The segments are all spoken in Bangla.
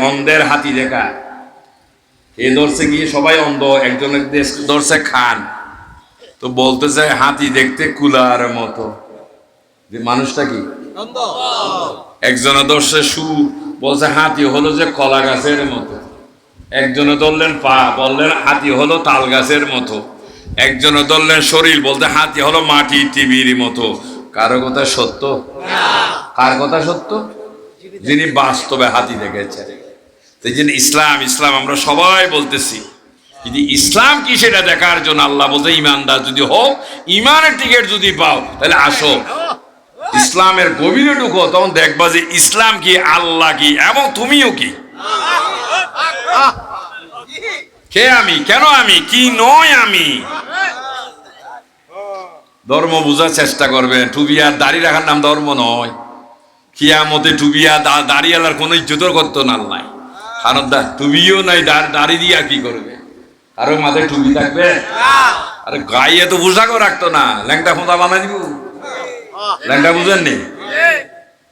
অন্ধের হাতি দেখা। এ ধরছে গিয়ে সবাই অন্ধ একজনের দেশ ধরছে খান। তো বলতেছে হাতি দেখতে কুলার মতো। যে মানুষটা কি? একজনে ধরছে সু বলছে হাতি হলো যে কলা গাছের মতো। একজনে ধরলেন পা বললেন হাতি হলো তাল গাছের মতো। একজনে ধরলেন শরীর বলতে হাতি হলো মাটি টিভির মতো। কারও কথা সত্য? কার কথা সত্য? যিনি বাস্তবে হাতি দেখেছেন। জন্য ইসলাম ইসলাম আমরা সবাই বলতেছি। যদি ইসলাম কি সেটা দেখার জন্য আল্লাহ বলতে ইমানদার যদি হোক ইমানের টিকিট যদি পাও, তাহলে আসো। ইসলামের গভীরে ঢুকো, তখন দেখবা যে ইসলাম কি, আল্লাহ কি, এবং তুমিও কি? কে আমি? কেন আমি? কি নয় আমি? ধর্ম বোঝার চেষ্টা করবেন আর দাড়ি রাখার নাম ধর্ম নয়। কিয়ামতে টুপি আর দা- দাড়িওয়ালার কোনো ইজ্জতর করতো না আল্লাহ। কারণ দা- টুপিও নাই, দাড়ি দিয়ে কি করবে? আরও মাথায় টুপি থাকবে? আরে গায়ে তো পোশাকও রাখতো না। ল্যাংটা ফোঁতা বানাই দিব। ল্যাংটা বুঝেননি?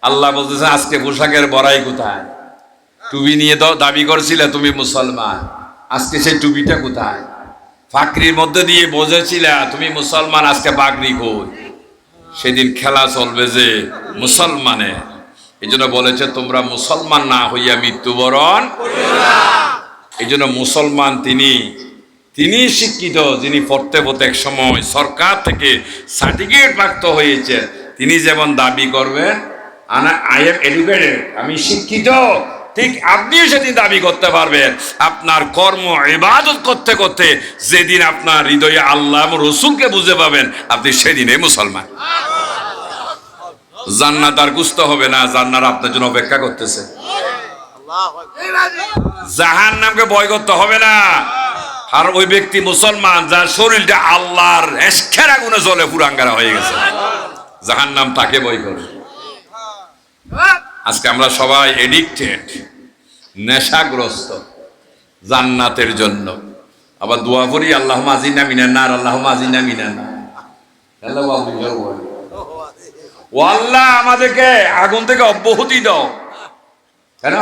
আল্লাহ বলতেছে, আজকে পোশাকের বড়াই কোথায়? টুপি নিয়ে তো দাবি করছিলে তুমি মুসলমান। আজকে সেই টুপিটা কোথায়? ফাকরির মধ্যে দিয়ে বোঝেছিলে তুমি মুসলমান, আজকে বাগরি কই? সেদিন খেলা চলবে যে মুসলমানে এই জন্য বলেছে, তোমরা মুসলমান না হইয়া মৃত্যুবরণ এই জন্য মুসলমান তিনি তিনি শিক্ষিত, যিনি পড়তে পড়তে এক সময় সরকার থেকে সার্টিফিকেট প্রাপ্ত হয়েছে। তিনি যেমন দাবি করবেন, আনা আই এম এডুকেটেড আমি শিক্ষিত, ঠিক আপনিও সেদিন দাবি করতে পারবেন। আপনার কর্ম ইবাদত করতে করতে যেদিন আপনার হৃদয়ে আল্লাহ রসুলকে বুঝে পাবেন, আপনি সেদিনে মুসলমান। জান্নাত আর গুস্ত হবে না জান্নার আপনার জন্য অপেক্ষা করতেছে। জাহান নামকে ভয় করতে হবে না। আর ওই ব্যক্তি মুসলমান, যার শরীরটা আল্লাহর এসখের আগুনে জ্বলে পুরাঙ্গারা হয়ে গেছে। জাহান নাম তাকে ভয় করে। আজকে আমরা সবাই এডিক্টেড নেশাগ্রস্ত, জান্নাতের জন্য। আবার দোয়া করি আল্লাহ মাজিনা মিনান না আর আল্লাহ মাজিনা মিনান না ও আল্লাহ আমাদেরকে আগুন থেকে অব্যাহতি দাও। কেন?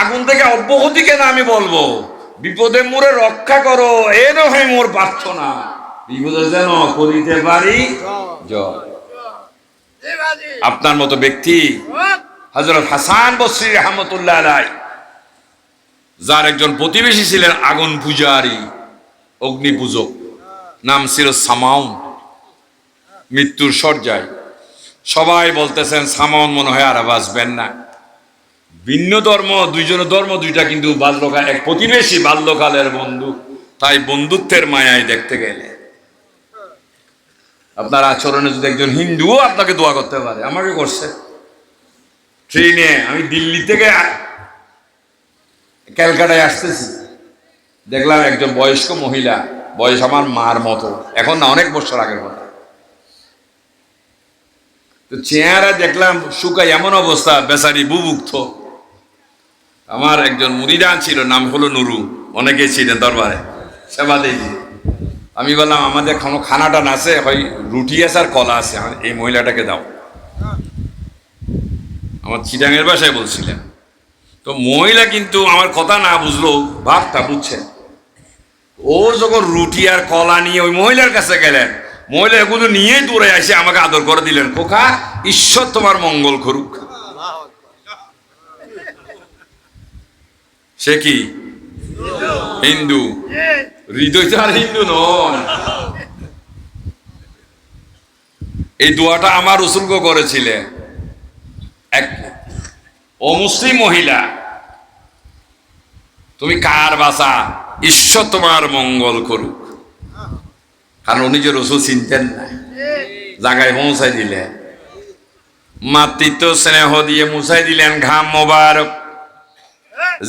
আগুন থেকে অব্যাহতি কেন আমি বলব? বিপদে মোরে রক্ষা করো, এ নয় মোর প্রার্থনা। বিপদে যেন করিতে পারি আপনার মতো ব্যক্তি হাসান বসরি রহমতুল্লাহ আলাই যার একজন প্রতিবেশী ছিলেন আগুন পূজারী অগ্নি পূজক নাম ছিল সামাউন। মৃত্যুর সজ্জায় সবাই বলতেছেন সামাউন মনে হয় আর বাঁচবেন না। ভিন্ন ধর্ম, দুইজনের ধর্ম দুইটা কিন্তু বাল্যকাল, এক প্রতিবেশী বাল্যকালের বন্ধু, তাই বন্ধুত্বের মায়ায় দেখতে গেলে। আপনার আচরণে যদি একজন হিন্দুও আপনাকে দোয়া করতে পারে, আমাকে করছে। ট্রেনে, আমি দিল্লি থেকে ক্যালকাটায় আসতেছি। দেখলাম একজন বয়স্ক মহিলা, বয়স আমার মার মতো। এখন না, অনেক বছর আগের কথা। তো চেহারা দেখলাম শুকাই এমন অবস্থা, বেচারি বুভুক্ত আমার একজন মুরিদান ছিল, নাম হলো নুরু, অনেকে ছিলেন দরবারে, সেবা দিয়েছি আমি বললাম, আমাদের কোনো খানাটা আছে হয় রুটি আছে আর কলা আছে এই মহিলাটাকে দাও। আমার চিটাঙের বাসায় বলছিলেন। তো মহিলা কিন্তু আমার কথা না বুঝলো, ভাবটা বুঝছে। ও যখন রুটি আর কলা নিয়ে ওই মহিলার কাছে গেলেন মহিলা এগুলো নিয়েই দূরে এসে আমাকে আদর করে দিলেন। খোকা, ঈশ্বর তোমার মঙ্গল করুক। সে কি? হিন্দু। হৃদয় তো আর হিন্দু নয় এই দোয়াটা আমার উসুলগ করেছিলেন এক অমুসলিম মহিলা। তুমি কার বাসা? ঈশ্বর তোমার মঙ্গল করুক। কারণ উনি যে রসুল চিনতেন না। জায়গায় পৌঁছাই দিলেন। মাতৃত্ব স্নেহ দিয়ে মুছাই দিলেন ঘাম মোবারক।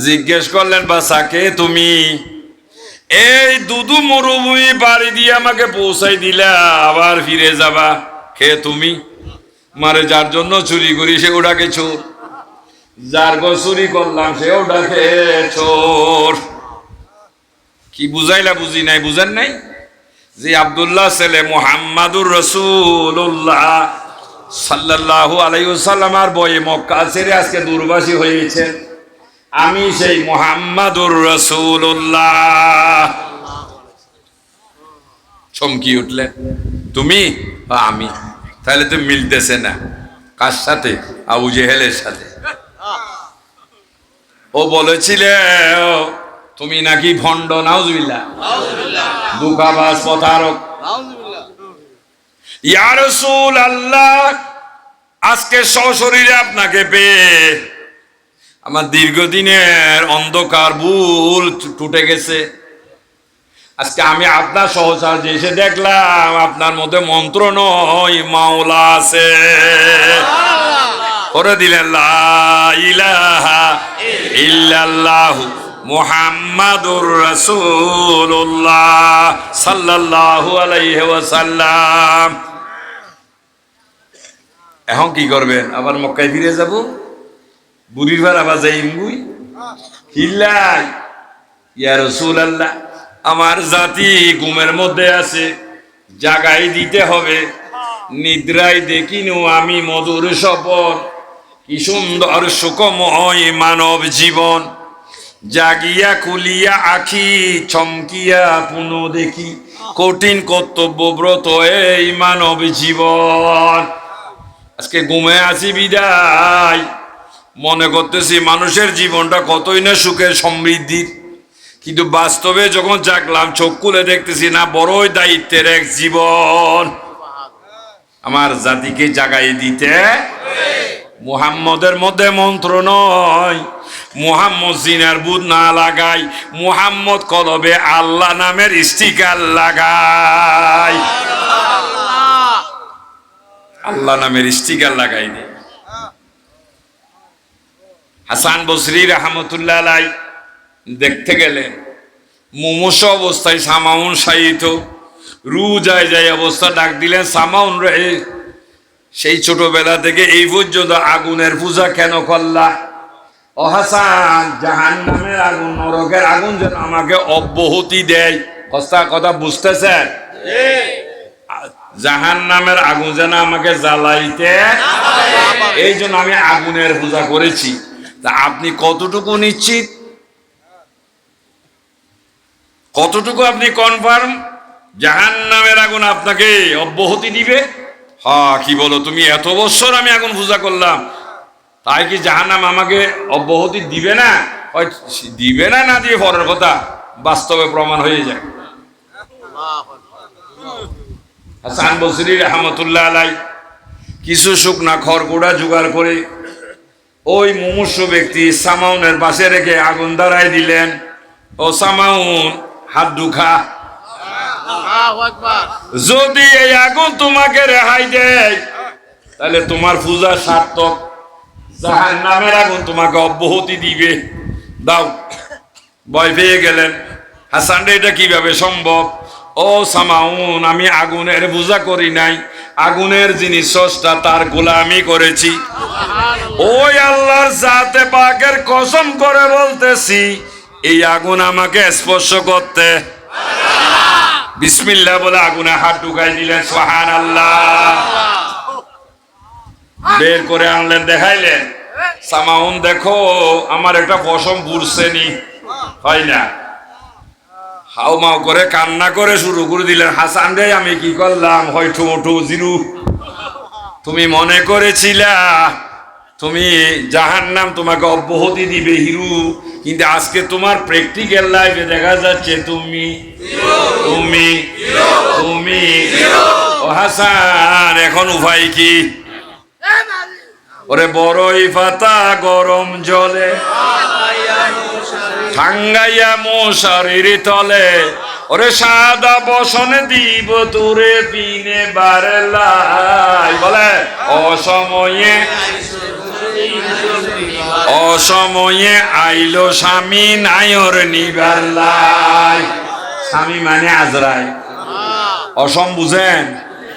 জিজ্ঞেস করলেন বাসাকে তুমি? এই দুদু মরুভূমি বাড়ি দিয়ে আমাকে পৌঁছাই দিলা, আবার ফিরে যাবা। কে তুমি? মারে, যার জন্য চুরি করি, সে ওটাকে চোর। যার গো চুরি করলাম, সে ওটাকে চোর। কি বুঝাইলা, বুঝি নাই, বুঝেন নাই? যে আব্দুল্লাহ ছেলে মোহাম্মদুর রসুল্লাহ সাল্লাল্লাহু আলাইসাল্লাম আর বয়ে মক্কা ছেড়ে আজকে দূরবাসী হয়েছে আমি সেই মোহাম্মদুর রসুল্লাহ চমকি উঠলে তুমি? আমি। তাহলে তো মিলতেছে না। কার সাথে? আবু জেহেলের সাথে। ও বলেছিলে তুমি নাকি ভণ্ড নাউজবিল্লা দুকাবাস প্রতারক। ইয়া রসুল আল্লাহ আজকে সশরীরে আপনাকে পেয়ে আমার দীর্ঘদিনের অন্ধকার ভুল টুটে গেছে। আজকে আমি আপনার সহচার যে এসে দেখলাম, আপনার মধ্যে মন্ত্র নয়, মাওলা আছে। করে দিলেন ইলাহা ইল্লাল্লাহু। মুহাম্মাদুর রাসূলুল্লাহ সাল্লাল্লাহু আলাইহি ওয়াসাল্লাম। এখন কি করবেন? আবার মক্কায় ফিরে যাব? বুড়ির ভার আবার যাই মুই হিল্লাই ইয়া রাসূলুল্লাহ, আমার জাতি ঘুমের মধ্যে আছে, জাগাই দিতে হবে। নিদ্রায় দেখিনু আমি মধুর সপন কি সুন্দর সুখময় মানব জীবন। জাগিয়া খুলিয়া আখি চমকিয়া পুনঃ দেখি কঠিন কর্তব্য ব্রত এই মানব জীবন। আজকে ঘুমে আছি বিদায়। মনে করতেছি মানুষের জীবনটা কতই না সুখের সমৃদ্ধির। কিন্তু বাস্তবে যখন জাগলাম চোখ খুলে দেখতেছি না বড়ই দায়িত্বের এক জীবন। আমার জাতিকে জাগাই দিতে। মুহাম্মদের মধ্যে মন্ত্র নয়। মুহাম্মদ জিনার বুধ না লাগাই, মুহাম্মদ কলবে আল্লাহ নামের স্টিকার লাগাই। আল্লাহ নামের স্টিকার লাগাই দে। হাসান বসরি রহমতুল্লাহ আলাই দেখতে গেলেন মুমুষ অবস্থায় সামাউন সাইত রু যায় যায় অবস্থা ডাক দিলেন, সামাউন রে, সেই ছোটবেলা থেকে এই পর্যন্ত আগুনের পূজা কেন করলা? ও হাসান জাহান নামের আগুন নরকের আগুন যেন আমাকে অব্যাহতি দেয়। কথা কথা বুঝতেছেন? জাহান নামের আগুন যেন আমাকে জ্বালাইতে এই জন্য আমি আগুনের পূজা করেছি। তা আপনি কতটুকু নিশ্চিত? কতটুকু আপনি কনফার্ম জাহান নামের আগুন আপনাকে অব্যাহতি দিবে? হ্যাঁ কি বলো তুমি? এত বছর আমি আগুন পূজা করলাম। তাই কি জাহান্নাম আমাকে অব্যাহতি দিবে না? দিবে না না দিয়ে পরের কথা বাস্তবে প্রমাণ হয়ে যায়। হাসান বসরি রহমতুল্লাহ আলাই কিছু শুকনা খড়কুড়া জোগাড় করে ওই মুমূর্ষ ব্যক্তি সামাউনের পাশে রেখে আগুন দাঁড়ায় দিলেন। ও সামাউন হাত দুখা। যদি এই আগুন তোমাকে রেহাই দেয় তাহলে তোমার পূজা সার্থক জাহান আগুন তোমাকে অব্যাহতি দিবে। দাও, ভয় পেয়ে গেলেন। হাসান এটা কীভাবে সম্ভব? ও সামাউন, আমি আগুনের পূজা করি নাই। আগুনের যিনি স্রষ্টা, তার গোলামি করেছি। ওই আল্লাহর জাতে পাকের কসম করে বলতেছি, এই আগুন আমাকে স্পর্শ করতে। বিসমিল্লাহ বলে আগুনে হাত ঢুকাই দিলেন সোহান আল্লাহ বের করে আনলেন, দেখাইলেন। সামাউন, দেখো, আমার একটা পশম বুড়ছেনি হয় না। হাও মাও করে কান্না করে শুরু করে দিলেন, হাসান রে, আমি কি করলাম? হয় ঠুমঠু জিরু তুমি মনে করেছিলা, তুমি জাহান নাম তোমাকে অব্যাহতি দিবে, হিরু। কিন্তু আজকে তোমার প্র্যাকটিক্যাল লাইফে দেখা যাচ্ছে, তুমি তুমি তুমি। ও হাসান, এখন উপায় কি? ওরে বড়ই পাতা গরম জলে। ঠাঙ্গাইয়া মশারির তলে। ওরে সাদা বসনে দিব তোরে পিনে বারলাই বলে, অসময়ে অসময়ে আইলো স্বামী নায়র নিবার লাই। স্বামী মানে আজরায় অসম বুঝেন?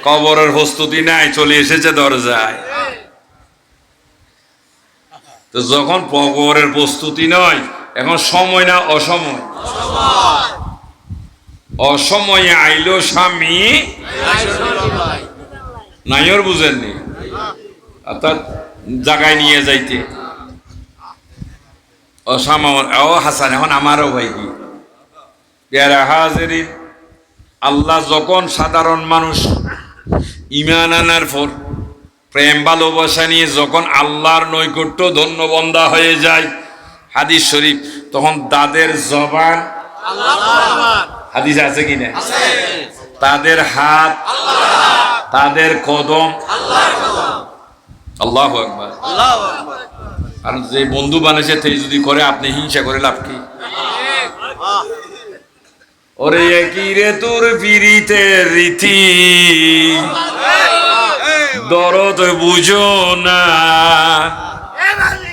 কবরের প্রস্তুতি নাই, চলে এসেছে দরজায়। তো যখন কবরের প্রস্তুতি নয়, এখন সময় না অসময়? অসময়ে আইলো স্বামী। নাইর বুঝেননি? অর্থাৎ জায়গায় নিয়ে যাইতে। সামাউন ও হাসান, এখন আমারও ভাই কি? আল্লাহ যখন সাধারণ মানুষ, ইমান আনার পর প্রেম, ভালোবাসা নিয়ে যখন আল্লাহর নৈকট্য ধন্যবন্দা হয়ে যায়, হাদিস শরীফ, তখন তাদের জবান হাদিস আছে কি না? তাদের হাত, তাদের কদম আল্লাহ আর যে বন্ধু বানিয়েছে তে যদি করে, আপনি হিংসা করে লাভ কি? ওরে একই রে তোর পিড়িতে রীতি। দরদ বুঝো না।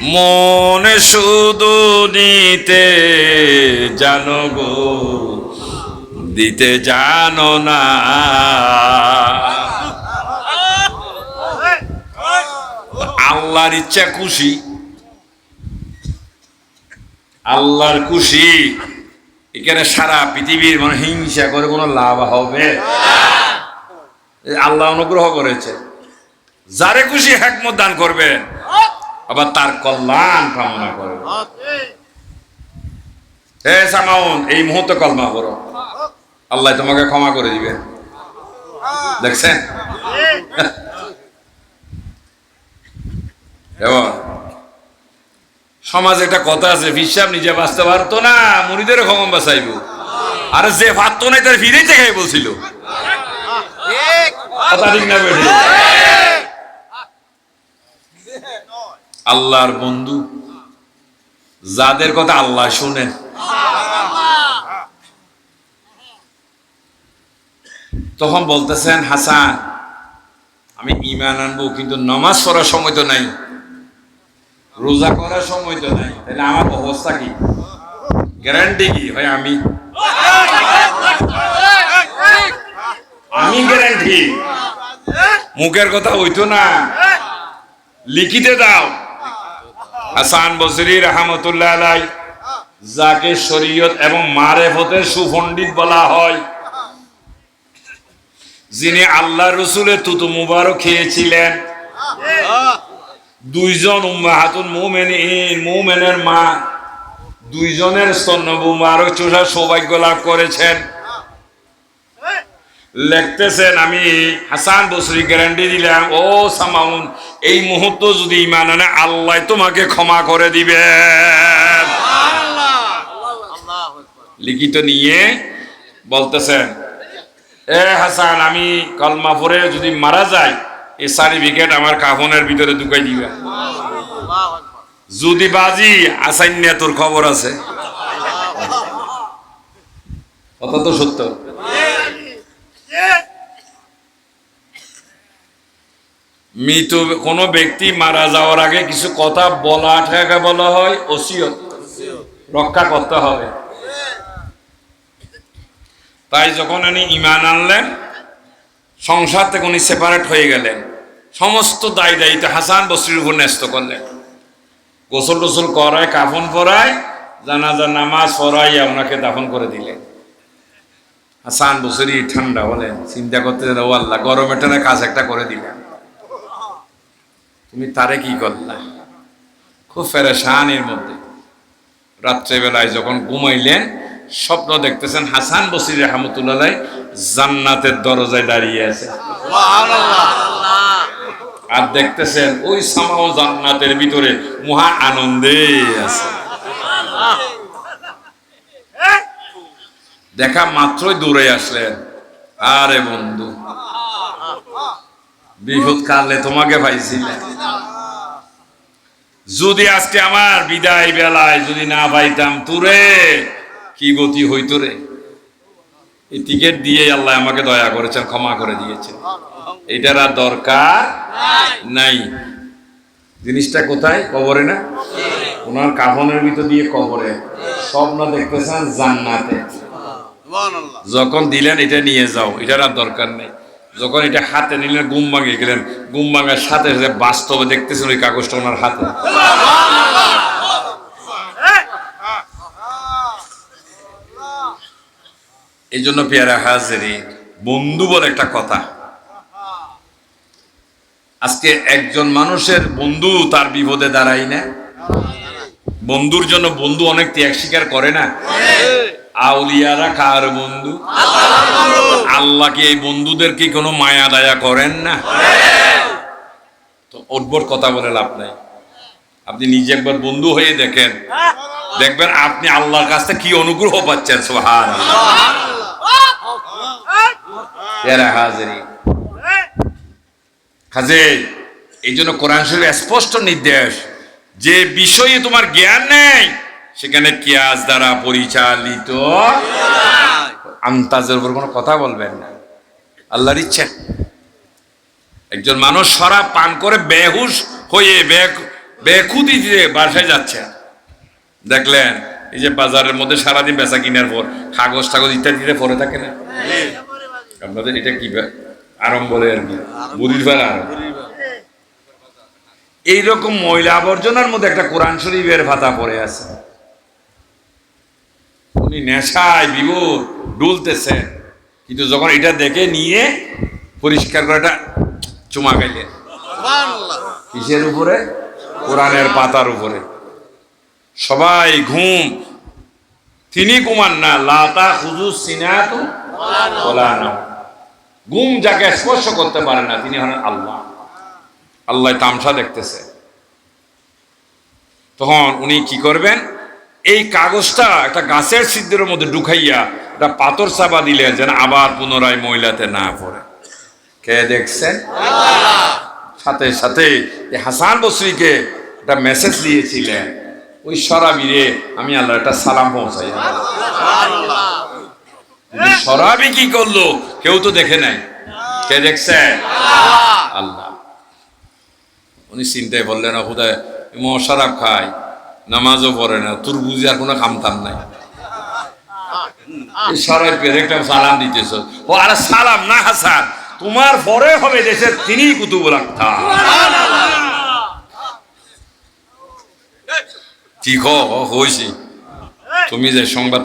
মনে শুধু নিতে জানো গো, দিতে জানো না। আল্লাহর ইচ্ছা খুশি। আল্লাহর খুশি। এখানে সারা পৃথিবীর মানে হিংসা করে কোনো লাভ হবে? আল্লাহ অনুগ্রহ করেছে। যারে খুশি হেকমত দান করবে আবার তার কল্যাণ কামনা করবে হে সামাউন এই মুহূর্তে কলমা করো আল্লাহ তোমাকে ক্ষমা করে দিবে। দেখছেন? এবার সমাজে একটা কথা আছে বিশ্বাস নিজে বাঁচতে পারতো না মুড়িদের ক্ষমা বাঁচাইব। আর যে পারতো না, তার ফিরে দেখাই বলছিল? আল্লাহর বন্ধু, যাদের কথা আল্লাহ শুনেন। তখন বলতেছেন, হাসান, আমি ইমান আনব, কিন্তু নমাজ পড়ার সময় তো নাই। রোজা করার সময় তো নাই। তাহলে আমার অবস্থা কি? গ্যারান্টি কি? হয় আমি? আমি গ্যারান্টি মুখের কথা হইতো না। লিখিতে দাও। আসান বসরি রহমতুল্লাহ আলাই যাকে শরীয়ত এবং মারে মারেফতের সুপণ্ডিত বলা হয়। যিনি আল্লাহ রসুলের তুতু মুবারক খেয়েছিলেন। দুইজন উম্মাহাতুন মুমিনিন, মুমিনের মা। দুইজনের স্তন্য মুবারক চোষার সৌভাগ্য লাভ করেছেন। লিখতেছেন আমি হাসান বসরি গ্যারান্টি দিলাম, ও সামাউন, এই মুহূর্ত যদি ইমান আনে, আল্লাহ তোমাকে ক্ষমা করে দিবে লিখিত নিয়ে বলতেছেন, এ হাসান, আমি কলমা পরে যদি মারা যাই এই সার্টিফিকেট আমার কাফনের ভিতরে ঢুকাই দিবে। যদি বাজি আসাইনিয়া তোর খবর আছে। কথা তো সত্য। মৃত কোনো ব্যক্তি মারা যাওয়ার আগে কিছু কথা বলা ঠেকা বলা হয়, ওসিয়ত। রক্ষা করতে হবে। তাই যখন উনি ইমান আনলেন সংসার থেকে উনি সেপারেট হয়ে গেলেন। সমস্ত দায় দায়িত্ব হাসান বস্রির উপর ন্যস্ত করলেন। গোসল টোসল করায়, কাফন পরায়, জানাজা, নামাজ পড়াইয়া ওনাকে দাফন করে দিলেন। হাসান বসরি ঠান্ডা বলেন চিন্তা করতে ও আল্লাহ, গরম একটা কাজ একটা করে দিলেন তুমি তারে কি করলা? খুব ফেরেশান এর মধ্যে। রাত্রেবেলায় যখন ঘুমাইলেন স্বপ্ন দেখতেছেন হাসান বসির রহমতুল্লাহ জান্নাতের দরজায় দাঁড়িয়ে আছে। আর দেখতেছেন ওই সামাও জান্নাতের ভিতরে মহা আনন্দে আছে। দেখা মাত্রই দূরে আসলেন। আরে বন্ধু বিপদ কালে তোমাকে পাইছিলেন যদি আজকে আমার বিদায় বেলায় যদি না পাইতাম তুরে কি গতি হইতো রে? এই টিকিট দিয়ে আল্লাহ আমাকে দয়া করেছেন, ক্ষমা করে দিয়েছেন। এটার আর দরকার নাই। জিনিসটা কোথায়? কবরে না? ওনার কাফনের ভিতর দিয়ে কবরে। স্বপ্ন দেখতেছেন জান্নাতে। যখন দিলেন, এটা নিয়ে যাও। এটার আর দরকার নেই। যখন এটা হাতে নিলেন, গুম ভাঙে গেলেন। গুম ভাঙার সাথে সাথে বাস্তবে দেখতেছেন ওই কাগজটা ওনার হাতে। এই জন্য পেয়ারা হাজারি বন্ধু বলে একটা কথা। আজকে একজন মানুষের বন্ধু তার বিপদে দাঁড়াই না। বন্ধুর জন্য বন্ধু অনেক ত্যাগ স্বীকার করে না। আউলিয়ারা কার বন্ধু? আল্লাহ কি এই বন্ধুদেরকে কোনো মায়া দায়া করেন না? তো উদ্ভট কথা বলে লাভ নাই। আপনি নিজে একবার বন্ধু হয়ে দেখেন। দেখবেন আপনি আল্লাহর কাছ থেকে কি অনুগ্রহ পাচ্ছেন সোহান হাজারি। কাজে এই জন্য কোরআন শরীফ স্পষ্ট নির্দেশ, যে বিষয়ে তোমার জ্ঞান নেই, সেখানে কিয়াস দ্বারা পরিচালিত আন্তাজের উপর কোনো কথা বলবেন না। আল্লাহর ইচ্ছা। একজন মানুষ শরাব পান করে বেহুশ হয়ে বেখুদি দিয়ে বাসায় যাচ্ছে। দেখলেন, এই যে বাজারের মধ্যে সারাদিন বেচা কিনার পর কাগজ টাগজ ইত্যাদি পরে থাকে না? আপনাদের এটা কি আরম বলে আর কি? বুড়ির আরম এইরকম ময়লা আবর্জনার মধ্যে একটা কোরআন শরীফের ভাতা পড়ে আছে। উনি নেশায় বিভোর ডুলতেছেন। কিন্তু যখন এটা দেখে নিয়ে পরিষ্কার করে এটা চুমা খাইলেন। কিসের উপরে? কোরআনের পাতার উপরে। সবাই ঘুম। তিনি ঘুমান না লাতা খুজু সিনাতু ওলা না ঘুম যাকে স্পর্শ করতে পারে না, তিনি হলেন আল্লাহ। আল্লাহ তামসা দেখতেছে। তখন উনি কি করবেন? এই কাগজটা একটা গাছের সিদ্ধের মধ্যে ঢুকাইয়া একটা পাথর চাপা দিলেন যেন আবার পুনরায় মহিলাতে না পড়ে। কে দেখছেন? সাথে সাথে হাসান বসরিকে একটা মেসেজ দিয়েছিলেন, ওই সরাবিরে আমি আল্লাহ একটা সালাম পৌঁছাই কিন্তু সরাবি কি করল? কেউ তো দেখে নাই। কে দেখছে? আল্লাহ। উনি চিন্তায় বললেন খুদায় ম শরাব খায় নামাজও পড়ে না তোর বুঝি আর কোনো কামতাম নাই। সালাম দিতেছ। ও, আরে সালাম না, হাসান। তোমার পরে হবে দেশের তিনি কুতুব রাখতা কি হয়েছি তুমি যে সংবাদ